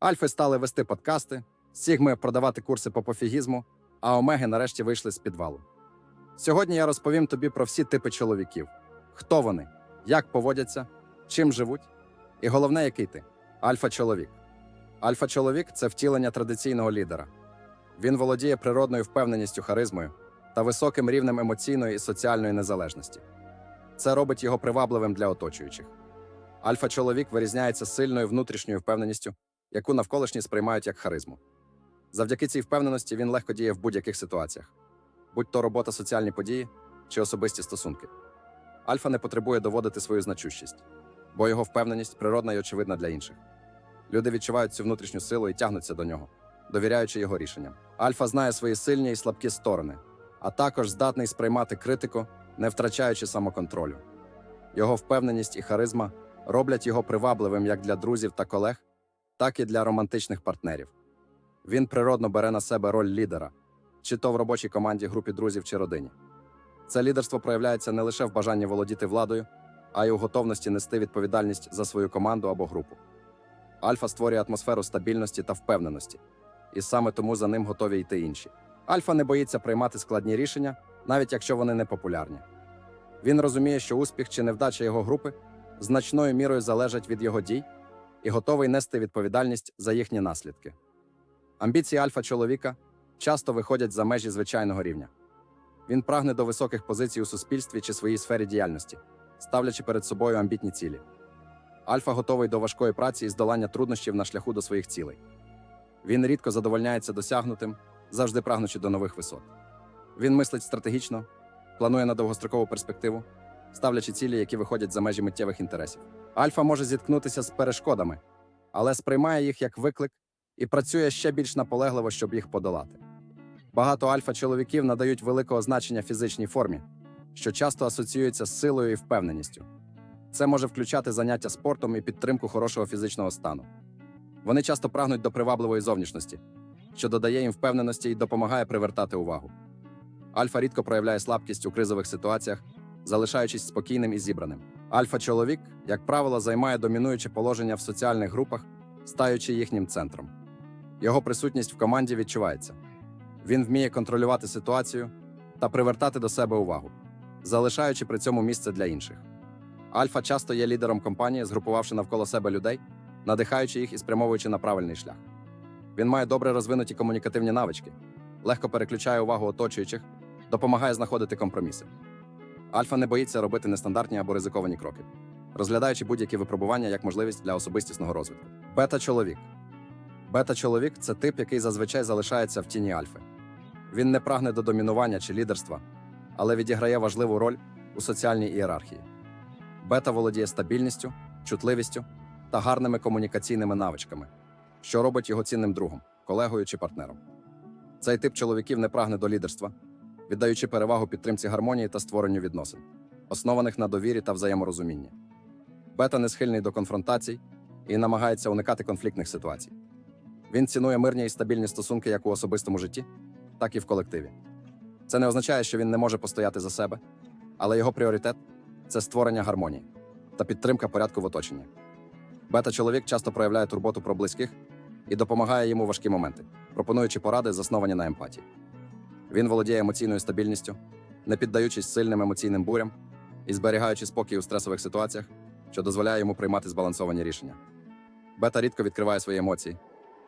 Альфи стали вести подкасти, Сігми продавати курси по пофігізму, а омеги нарешті вийшли з підвалу. Сьогодні я розповім тобі про всі типи чоловіків: хто вони, як поводяться, чим живуть, і головне, який ти альфа-чоловік. Альфа-чоловік це втілення традиційного лідера. Він володіє природною впевненістю, харизмою та високим рівнем емоційної і соціальної незалежності. Це робить його привабливим для оточуючих. Альфа-чоловік вирізняється сильною внутрішньою впевненістю, яку навколишні сприймають як харизму. Завдяки цій впевненості він легко діє в будь-яких ситуаціях, будь то робота, соціальні події чи особисті стосунки. Альфа не потребує доводити свою значущість, бо його впевненість природна і очевидна для інших. Люди відчувають цю внутрішню силу і тягнуться до нього, довіряючи його рішенням. Альфа знає свої сильні і слабкі сторони, а також здатний сприймати критику, не втрачаючи самоконтролю. Його впевненість і харизма роблять його привабливим як для друзів та колег, так і для романтичних партнерів. Він природно бере на себе роль лідера, чи то в робочій команді, групі друзів чи родині. Це лідерство проявляється не лише в бажанні володіти владою, а й у готовності нести відповідальність за свою команду або групу. Альфа створює атмосферу стабільності та впевненості, і саме тому за ним готові йти інші. Альфа не боїться приймати складні рішення, навіть якщо вони не популярні. Він розуміє, що успіх чи невдача його групи значною мірою залежать від його дій і готовий нести відповідальність за їхні наслідки. Амбіції альфа-чоловіка часто виходять за межі звичайного рівня. Він прагне до високих позицій у суспільстві чи своїй сфері діяльності, ставлячи перед собою амбітні цілі. Альфа готовий до важкої праці і здолання труднощів на шляху до своїх цілей. Він рідко задовольняється досягнутим, завжди прагнучи до нових висот. Він мислить стратегічно, планує на довгострокову перспективу, ставлячи цілі, які виходять за межі миттєвих інтересів. Альфа може зіткнутися з перешкодами, але сприймає їх як виклик і працює ще більш наполегливо, щоб їх подолати. Багато альфа-чоловіків надають великого значення фізичній формі, що часто асоціюється з силою і впевненістю. Це може включати заняття спортом і підтримку хорошого фізичного стану. Вони часто прагнуть до привабливої зовнішності, що додає їм впевненості і допомагає привертати увагу. Альфа рідко проявляє слабкість у кризових ситуаціях, залишаючись спокійним і зібраним. Альфа-чоловік, як правило, займає домінуюче положення в соціальних групах, стаючи їхнім центром. Його присутність в команді відчувається. Він вміє контролювати ситуацію та привертати до себе увагу, залишаючи при цьому місце для інших. Альфа часто є лідером компанії, згрупувавши навколо себе людей, надихаючи їх і спрямовуючи на правильний шлях. Він має добре розвинуті комунікативні навички, легко переключає увагу оточуючих, допомагає знаходити компроміси. Альфа не боїться робити нестандартні або ризиковані кроки, розглядаючи будь-які випробування як можливість для особистісного розвитку. Бета-чоловік. Бета-чоловік це тип, який зазвичай залишається в тіні альфи. Він не прагне до домінування чи лідерства, але відіграє важливу роль у соціальній ієрархії. Бета володіє стабільністю, чутливістю та гарними комунікаційними навичками, що робить його цінним другом, колегою чи партнером. Цей тип чоловіків не прагне до лідерства, віддаючи перевагу підтримці гармонії та створенню відносин, основаних на довірі та взаєморозумінні. Бета не схильний до конфронтацій і намагається уникати конфліктних ситуацій. Він цінує мирні і стабільні стосунки як у особистому житті, так і в колективі. Це не означає, що він не може постояти за себе, але його пріоритет це створення гармонії та підтримка порядку в оточенні. Бета-чоловік часто проявляє турботу про близьких і допомагає йому важкі моменти, пропонуючи поради, засновані на емпатії. Він володіє емоційною стабільністю, не піддаючись сильним емоційним бурям і зберігаючи спокій у стресових ситуаціях, що дозволяє йому приймати збалансовані рішення. Бета рідко відкриває свої емоції,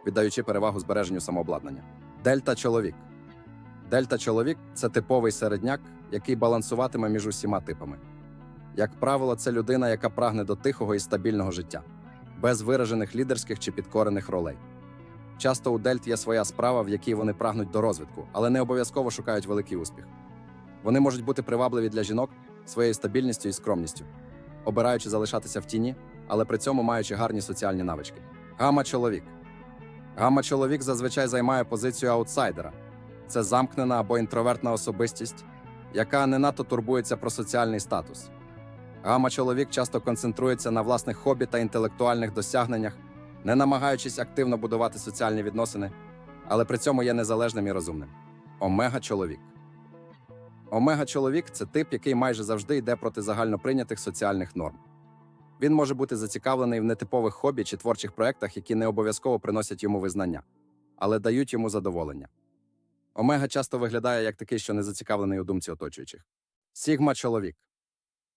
віддаючи перевагу збереженню самообладнання. Дельта чоловік. Дельта чоловік це типовий середняк, який балансуватиме між усіма типами. Як правило, це людина, яка прагне до тихого і стабільного життя, без виражених лідерських чи підкорених ролей. Часто у дельт є своя справа, в якій вони прагнуть до розвитку, але не обов'язково шукають великий успіх. Вони можуть бути привабливі для жінок своєю стабільністю і скромністю, обираючи залишатися в тіні, але при цьому маючи гарні соціальні навички. Гама чоловік. Гама чоловік зазвичай займає позицію аутсайдера. Це замкнена або інтровертна особистість, яка не надто турбується про соціальний статус. Гама чоловік часто концентрується на власних хобі та інтелектуальних досягненнях, не намагаючись активно будувати соціальні відносини, але при цьому є незалежним і розумним. Омега чоловік. Омега чоловік це тип, який майже завжди йде проти загальноприйнятих соціальних норм. Він може бути зацікавлений в нетипових хобі чи творчих проєктах, які не обов'язково приносять йому визнання, але дають йому задоволення. Омега часто виглядає як такий, що не зацікавлений у думці оточуючих. Сігма чоловік.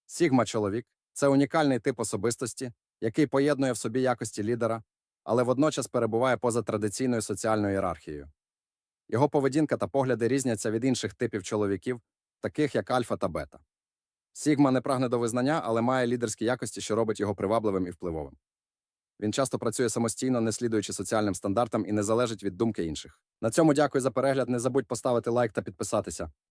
Сігма чоловік це унікальний тип особистості, який поєднує в собі якості лідера, але водночас перебуває поза традиційною соціальною ієрархією. Його поведінка та погляди різняться від інших типів чоловіків, таких як альфа та бета. Сігма не прагне до визнання, але має лідерські якості, що робить його привабливим і впливовим. Він часто працює самостійно, не слідуючи соціальним стандартам і не залежить від думки інших. На цьому дякую за перегляд. Не забудь поставити лайк та підписатися.